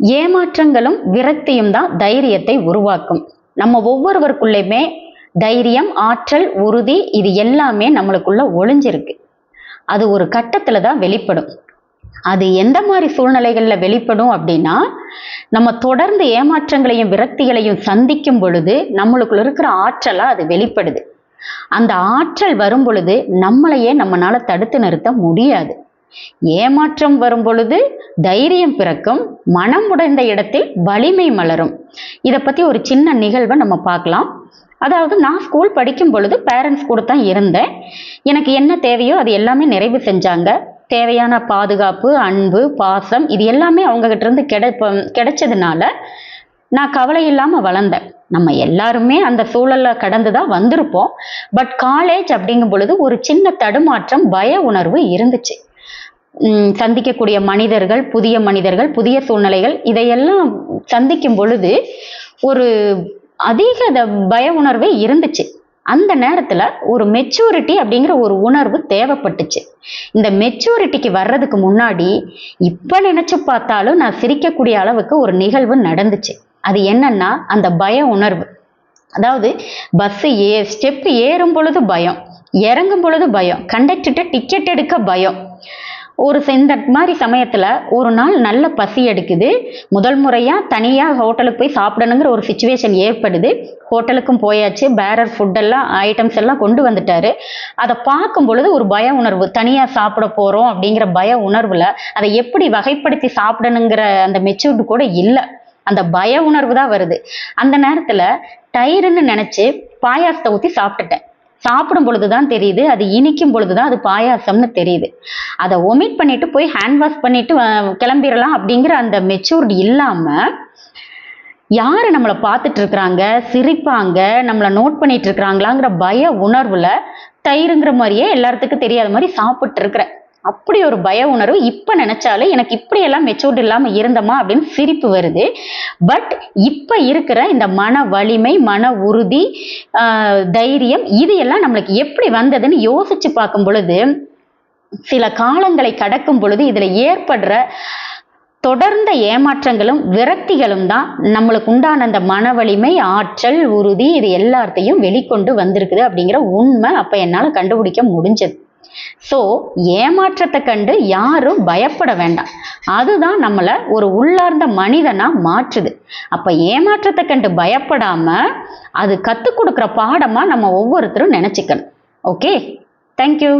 ஏமாற்றங்களும் விரக்தியும் தான் தைரியத்தை உருவாக்கும். நம்ம ஒவ்வொருவருக்குள்ளேயுமே தைரியம் ஆற்றல் உறுதி இது எல்லாமே நம்மளுக்குள்ள ஒளிஞ்சிருக்கு. அது ஒரு கட்டத்துல தான் வெளிப்படும். அது எந்த மாதிரி சூழ்நிலைகளில் வெளிப்படும் அப்படின்னா நம்ம தொடர்ந்து ஏமாற்றங்களையும் விரக்திகளையும் சந்திக்கும் பொழுது நம்மளுக்குள்ள இருக்கிற ஆற்றலாக அது வெளிப்படுது. அந்த ஆற்றல் வரும் பொழுது நம்மளையே நம்மளால தடுத்து நிறுத்த முடியாது. ஏமாற்றம் வரும் பொழுது தைரியம் பிறக்கும் மனம் உடைந்த இடத்தில் வலிமை மலரும். இதை பத்தி ஒரு சின்ன நிகழ்வை நம்ம பார்க்கலாம். அதாவது நான் ஸ்கூல் படிக்கும் பொழுது பேரண்ட்ஸ் கூட தான் இருந்தேன். எனக்கு என்ன தேவையோ அது எல்லாமே நிறைவு செஞ்சாங்க. தேவையான பாதுகாப்பு அன்பு பாசம் இது எல்லாமே அவங்ககிட்ட இருந்து கிடைப்ப கிடைச்சதுனால நான் கவலை இல்லாமல் வளர்ந்தேன். நம்ம எல்லாருமே அந்த சூழல்ல கடந்து தான் வந்திருப்போம். பட் காலேஜ் அப்படிங்கும் பொழுது ஒரு சின்ன தடுமாற்றம் பய உணர்வு இருந்துச்சு. சந்திக்கக்கூடிய மனிதர்கள் புதிய மனிதர்கள் புதிய சூழ்நிலைகள் இதையெல்லாம் சந்திக்கும் பொழுது ஒரு அதிக த- பய உணர்வே இருந்துச்சு. அந்த நேரத்துல ஒரு மெச்சூரிட்டி அப்படிங்கிற ஒரு உணர்வு தேவைப்பட்டுச்சு. இந்த மெச்சூரிட்டிக்கு வர்றதுக்கு முன்னாடி இப்ப நினைச்சு பார்த்தாலும் நான் சிரிக்கக்கூடிய அளவுக்கு ஒரு நிகழ்வு நடந்துச்சு. அது என்னன்னா அந்த பய உணர்வு. அதாவது பஸ் ஏ ஸ்டெப் ஏறும் பொழுது பயம் இறங்கும் பொழுது பயம் கண்டக்டர்கிட்ட டிக்கெட் எடுக்க பயம். ஒரு செந்தட் மாதிரி சமயத்தில் ஒரு நாள் நல்ல பசி எடுக்குது. முதல் முறையாக தனியாக ஹோட்டலுக்கு போய் சாப்பிடணுங்கிற ஒரு சுச்சுவேஷன் ஏற்படுது. ஹோட்டலுக்கும் போயாச்சு பேரர் ஃபுட்டெல்லாம் ஐட்டம்ஸ் எல்லாம் கொண்டு வந்துட்டாரு. அதை பார்க்கும் பொழுது ஒரு பய உணர்வு தனியாக சாப்பிட போகிறோம் அப்படிங்கிற பய உணர்வில் அதை எப்படி வகைப்படுத்தி சாப்பிடணுங்கிற அந்த மெச்சூர்டு கூட இல்லை. அந்த பய உணர்வு தான் வருது. அந்த நேரத்தில் டயருன்னு நினச்சி பாயாசத்தை ஊற்றி சாப்பிட்டுட்டேன். சாப்பிடும் பொழுதுதான் தெரியுது அது இனிக்கும் பொழுதுதான் அது பாயாசம்னு தெரியுது. அதை ஒமிட் பண்ணிட்டு போய் ஹேண்ட் வாஷ் பண்ணிட்டு கிளம்பிடலாம் அப்படிங்கிற அந்த மெச்சூர்டு இல்லாம யாரு நம்மளை பார்த்துட்டு இருக்கிறாங்க சிரிப்பாங்க நம்மளை நோட் பண்ணிட்டு இருக்கிறாங்களாங்கிற பய உணர்வுல தயிருங்கிற மாதிரியே எல்லாத்துக்கும் தெரியாத மாதிரி சாப்பிட்டு இருக்கிறேன். அப்படி ஒரு பய உணர்வு இப்ப நினைச்சாலே எனக்கு இப்படி எல்லாம் மெச்சூர்ட் இல்லாம இருந்தமா அப்படின்னு சிரிப்பு வருது. பட் இப்ப இருக்கிற இந்த மன வலிமை மன உறுதி தைரியம் இது எல்லாம் நம்மளுக்கு எப்படி வந்ததுன்னு யோசிச்சு பார்க்கும் பொழுது சில காலங்களை கடக்கும் பொழுது இதுல ஏற்படுற தொடர்ந்த ஏமாற்றங்களும் விரக்திகளும் தான் நம்மளுக்கு உண்டான அந்த மன வலிமை ஆற்றல் உறுதி இது எல்லாத்தையும் வெளிக்கொண்டு வந்திருக்குது அப்படிங்கிற உண்மை அப்ப என்னால் கண்டுபிடிக்க முடிஞ்சது. ஸோ ஏமாற்றத்தை கண்டு யாரும் பயப்பட வேண்டாம். அதுதான் நம்மளை ஒரு உள்ளார்ந்த மனிதனா மாற்றுது. அப்போ ஏமாற்றத்தை கண்டு பயப்படாம அது கற்றுக் கொடுக்குற பாடமா நம்ம ஒவ்வொருத்தரும் நினச்சிக்கணும். Okay thank you